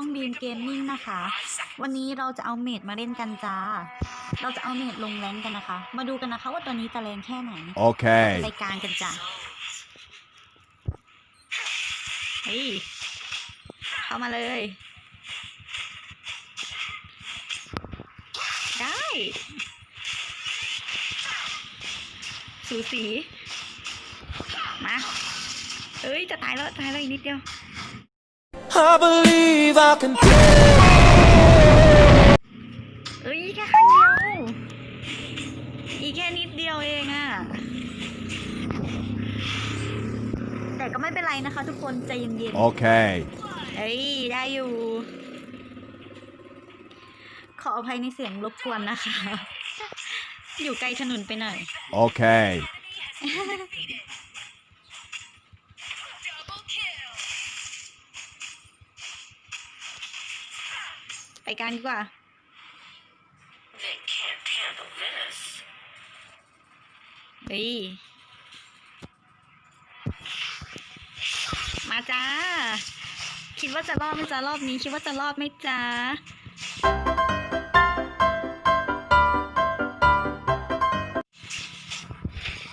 กับช่องบีมเกมมิ่งนะคะ วันนี้เราจะเอาเมดมาเล่นกันจ้า เราจะเอาเมดลงแรงกันนะคะ มาดูกันนะคะว่าตัวนี้จะแรงแค่ไหน Okay. ไปกลางกันจ้ะเฮ้ยเข้ามาเลย ได้สูสี มาเอ้ย จะตายแล้ว ตายแล้วอีกนิดเดียว I believe I can เอ้ยแค่ครั้งเดียว อีกแค่นิดเดียวเองอะแต่ก็ไม่เป็นไรนะคะทุกคนใจเย็น Okay. ๆ เอ้ยได้อยู่ ขออภัยในเสียงรบกวนนะคะ อยู่ไกลถนนไปหน่อย Okay. กันดีกว่า เฮ้ย มาจ้า คิดว่าจะรอดไหมจ้ารอบนี้ คิดว่าจะรอดไหมจ้า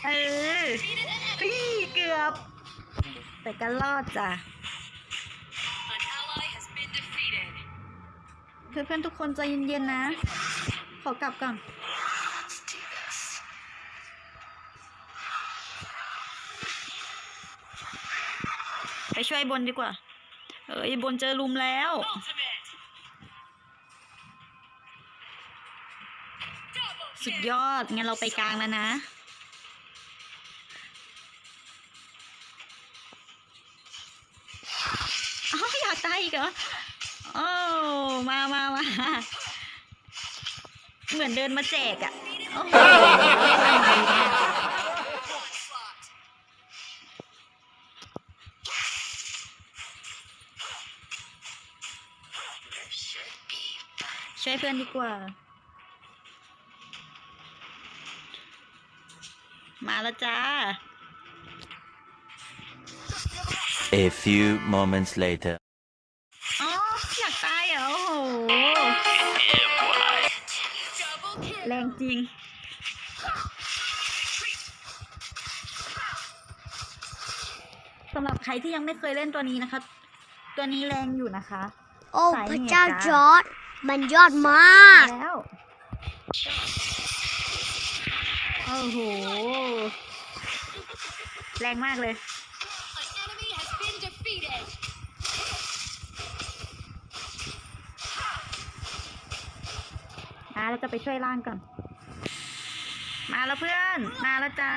เออเฮ้ยเกือบ แต่ก็รอดจ้ะ เพื่อนๆทุกคนใจเย็นๆนะ ขอกลับก่อนไปช่วยบนดีกว่า เอ้ยบนเจอลุมแล้ว สุดยอด งั้นเราไปกลางแล้วนะอ้าวอยากตายอีกเหรอ มามามาเหมือนเดินมาแจกอะโอ้โหช่วยเพื่อนดีกว่า มาแล้วจ้า A few moments later. แรงจริงสำหรับใครที่ยังไม่เคยเล่นตัวนี้นะคะ ตัวนี้แรงอยู่นะคะ โอ้ สายพระเหตุเจ้าจ้ะจอร์ดมันยอดมาก แล้ว โอ้โห แรงมากเลยมาเราจะไปช่วยล่างก่อน มาแล้วเพื่อน มาแล้วจ้า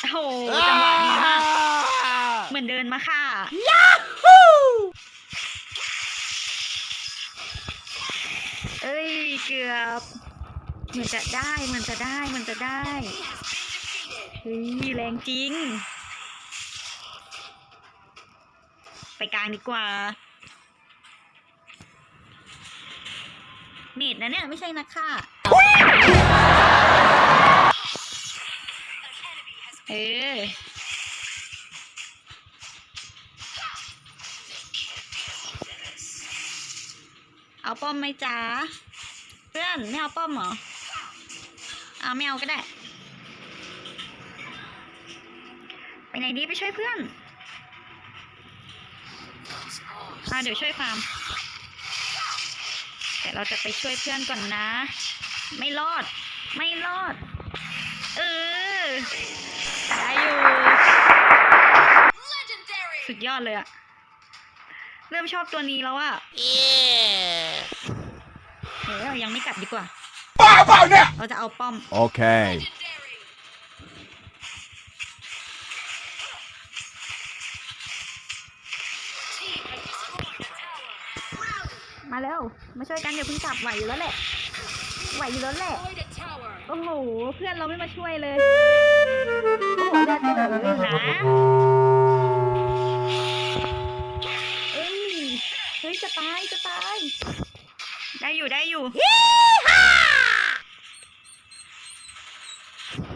โอ้โหจังหวะดีมากเหมือนเดินมาค่ะเอ้ยเกือบเหมือนจะได้เหมือนจะได้เหมือนจะได้เฮ้ยแรงจริง ไปกลางดีกว่า เมดนะเนี่ยไม่ใช่นักฆ่าเออเอาป้อมไหมจ๊ะเพื่อนไม่เอาป้อมเหรอเอาไม่เอาก็ได้ ไปไหนดีไปช่วยเพื่อนอ่าเดี๋ยวช่วยฟาร์ม แต่เราจะไปช่วยเพื่อนก่อนนะ ไม่รอด ไม่รอด เออ ได้อยู่ สุดยอดเลยอะเริ่มชอบตัวนี้แล้วอะเออยังไม่กลับดีกว่าเราจะเอาป้อม Okay. มาแล้ว มาช่วยกันอย่าเพิ่งกลับไหวอยู่แล้วแหละ ไหวอยู่แล้วแหละ โอ้โห เพื่อนเราไม่มาช่วยเลย โอ้โหเลือดเดือดเลยนะเอ้ย เฮ้ย จะตาย จะตาย ได้อยู่ ได้อยู่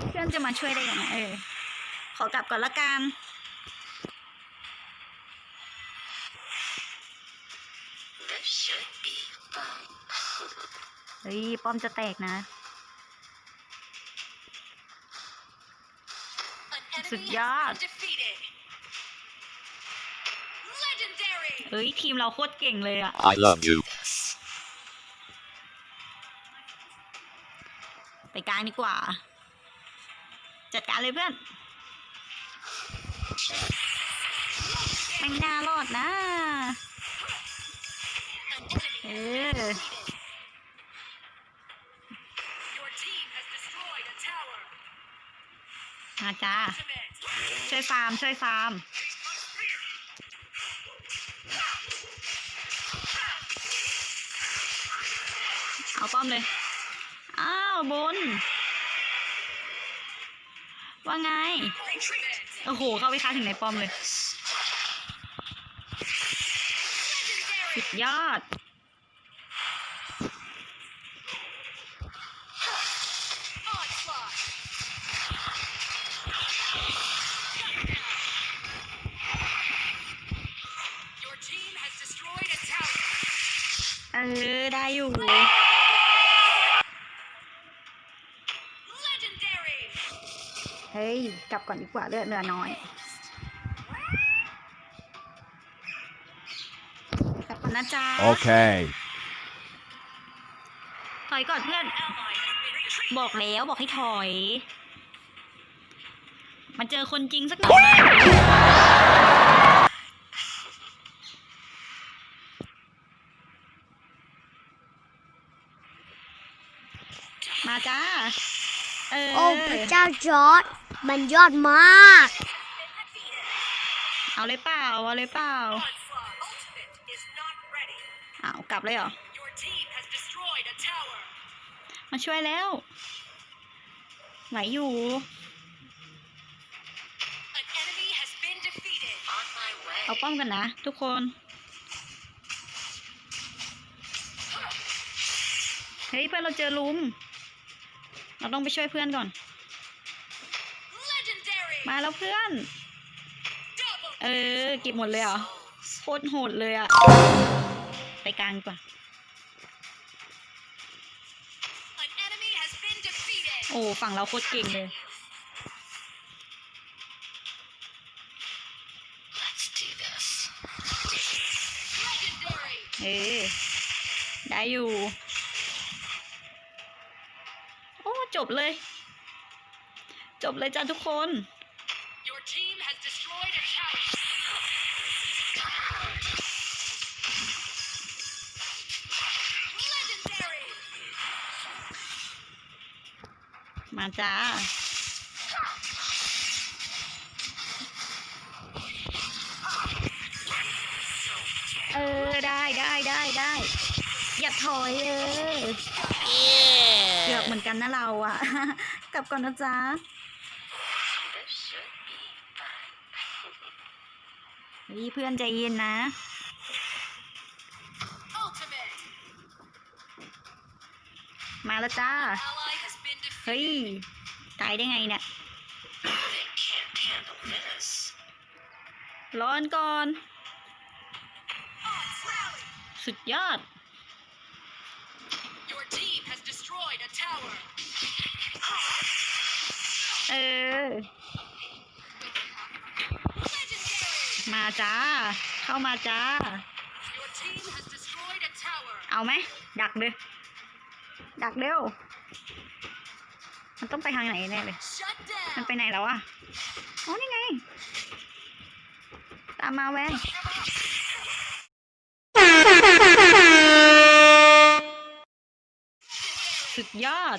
เพื่อนจะมาช่วยได้ยังไงเออ ขอกลับก่อนละกัน ฮ้ย ป้อมจะแตกนะ สุดยอด เฮ้ย ทีมเราโคตรเก่งเลยอะ I love you. ไปกลางดีกว่า จัดการเลยเพื่อนไม่น่ารอดนะ เออ มาจ้า ช่วยฟาร์ม ช่วยฟาร์ม เอาป้อมเลย อ้าวบน ว่าไง โอ้โห เข้าไปค้าถึงในป้อมเลย สุดยอด อได้อยู่เฮ้ย กลับก่อนดีกว่าเลือดเหลือน้อยกลับก่อนนะจ๊ะ Okay. ถอยก่อนเพื่อน บอกแล้วบอกให้ถอยมาเจอคนจริงสักหน่อย จ้า เออ โอ้พระเจ้าจอร์ดมันยอดมาก เอาเลยเปล่า เอาเลยเปล่าอ้าวกลับเลยเหรอ มาช่วยแล้ว ไหวอยู่ เอาป้อมกันนะ ทุกคนเฮ้ยเพื่อนเราเจอลุม เราต้องไปช่วยเพื่อนก่อน มาแล้วเพื่อน เออเก็บหมดเลยเหรอโคตรโหดเลยอะไปกลางดีกว่าโอ้ฝั่งเราโคตรเก่งเลยเอ๊ได้อยู่ จบเลย จบเลยจ้าทุกคน Your team has destroyed a tower. Legendary! มาจ้า เออ ได้ได้ได้ได้อย่า ถอยเออเกือบเหมือนกันนะเราอะกลับก่อนนะจ๊ะนี่เพื่อนใจเย็นนะ Ultimate! มาแล้วจ้า Ally has been เฮ้ย defeated. ตายได้ไงเนี่ย They can't handle this. ร้อนก่อน Odds rally! สุดยอด เออ มาจ้า เข้ามาจ้า เอาไหม ดักเลยดักเร็ว มันต้องไปทางไหนแน่เลย มันไปไหนแล้วอะ อ๋อ นี่ไง ตามมาแวน สุดยอด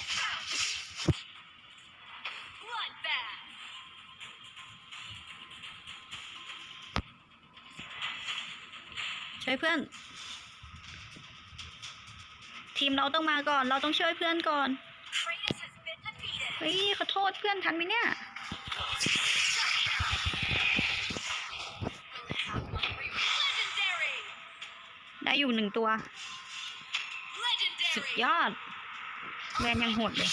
ช่วยเพื่อน ทีมเราต้องมาก่อน เราต้องช่วยเพื่อนก่อน เฮ้ยขอโทษเพื่อนทันไหมเนี่ยได้อยู่หนึ่งตัว สุดยอด แรงยังโหดเลย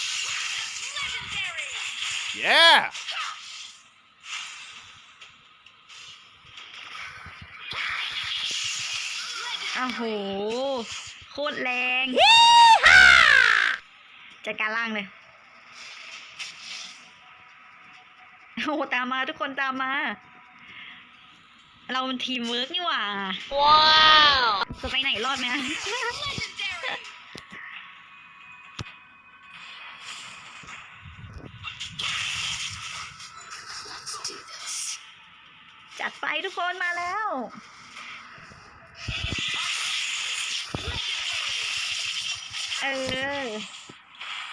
yeah อ้าวโห โคตรแรงจัดการล่างเลย โอ้ตามมาทุกคนตามมา เราเป็นทีมเวิร์กนี่หว่า ว้าว จะไปไหนรอดไหม จัดไปทุกคนมาแล้ว เออ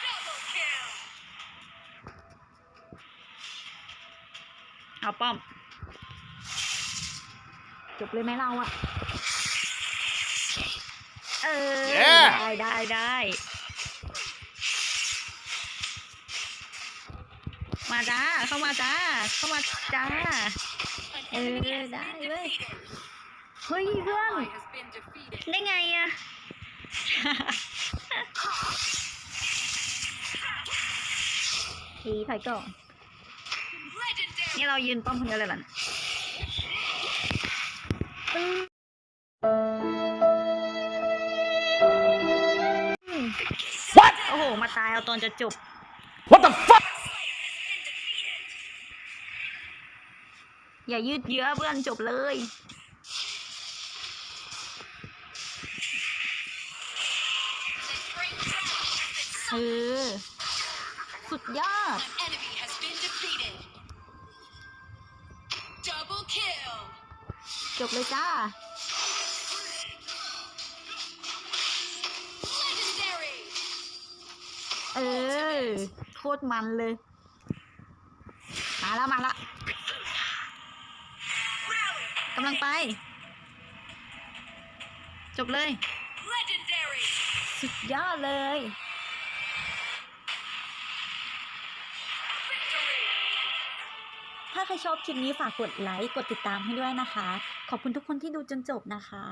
Double kill. เอาป้อม จบเลยไหมเราอะเออ Yeah ได้ได้ได้มาจ้า เข้ามาจ้า เข้ามาจ้า An Ừ, enemy has đã been đấy. defeated. เฮ้ยเพื่อน Ally has been defeated. ได้ไงอะทีถอยก่อน Legendary. นี่เรายืนป้อมคนเดียวเลยเหรอเนี่ยอืม What โอ้โห มาตายเอาตอนจะจบ What the fuck อย่ายืดเยื้อเพื่อนจบเลย เออ สุดยอด An enemy has been defeated. Double kill. จบเลยจ้า Legendary. เออ โคตรมันเลย มาแล้ว มาแล้ว กำลังไป จบเลย Legendary. สุดยอดเลยถ้าใครชอบคลิปนี้ฝากกดไลค์ กดติดตามให้ด้วยนะคะ ขอบคุณทุกคนที่ดูจนจบนะคะ